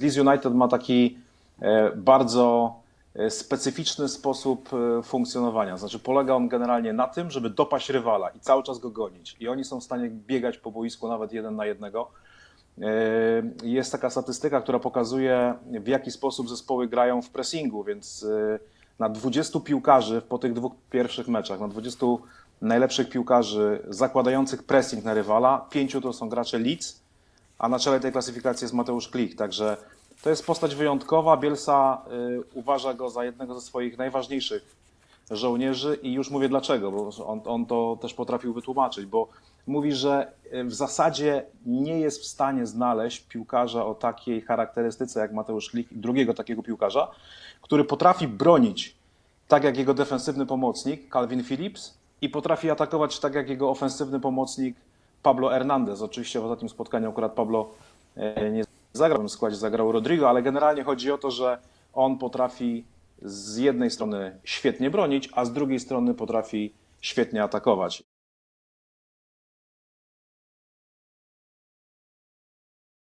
Leeds United ma taki e, bardzo e, specyficzny sposób e, funkcjonowania. Znaczy polega on generalnie na tym, żeby dopaść rywala i cały czas go gonić. I oni są w stanie biegać po boisku nawet jeden na jednego. Jest taka statystyka, która pokazuje w jaki sposób zespoły grają w pressingu, więc na 20 piłkarzy po tych dwóch pierwszych meczach, na 20 najlepszych piłkarzy zakładających pressing na rywala, pięciu to są gracze Leeds, a na czele tej klasyfikacji jest Mateusz Klich, także to jest postać wyjątkowa. Bielsa y, uważa go za jednego ze swoich najważniejszych żołnierzy i już mówię dlaczego, bo on, on to też potrafił wytłumaczyć, bo mówi, że y, w zasadzie nie jest w stanie znaleźć piłkarza o takiej charakterystyce jak Mateusz Klich, drugiego takiego piłkarza, który potrafi bronić tak jak jego defensywny pomocnik Calvin Phillips i potrafi atakować tak jak jego ofensywny pomocnik Pablo Hernandez. Oczywiście w ostatnim spotkaniu akurat Pablo e, nie zagrał w składzie, zagrał Rodrigo, ale generalnie chodzi o to, że on potrafi z jednej strony świetnie bronić, a z drugiej strony potrafi świetnie atakować.